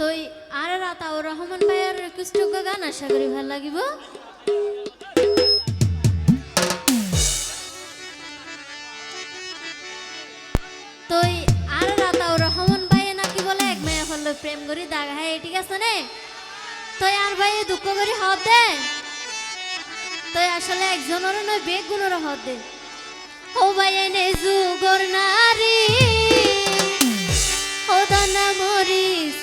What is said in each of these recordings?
তই আর রাতা ও রহমান ভাইয়ের কৃষ্ণ গান আশা করি ভালো লাগিব। তই আর রাতা ও রহমান ভাইয়ে নাকি বলে এক মেয়ে হল প্রেম করি দাগ হাই, ঠিক আছে নে? তো আর ভাই দুঃখ করি হব দে। তো আসলে একজনের নয় বেগুনের হব দে। ও ভাই, এনে যুগর নারী ও দানা মরিস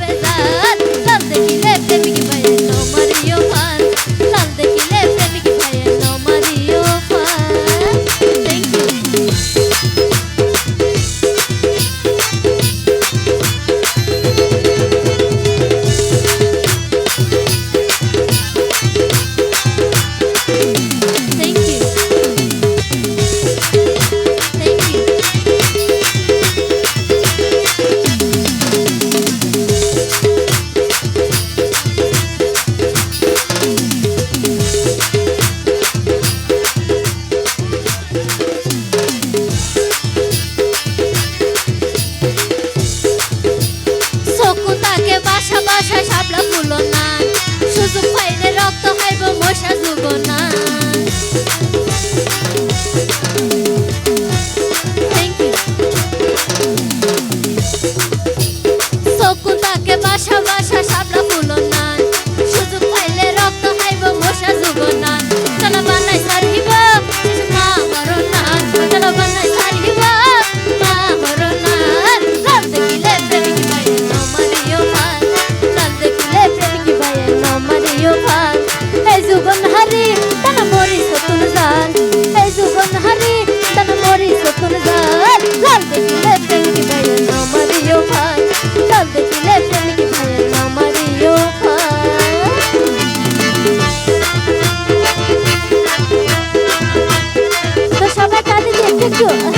happens. 太可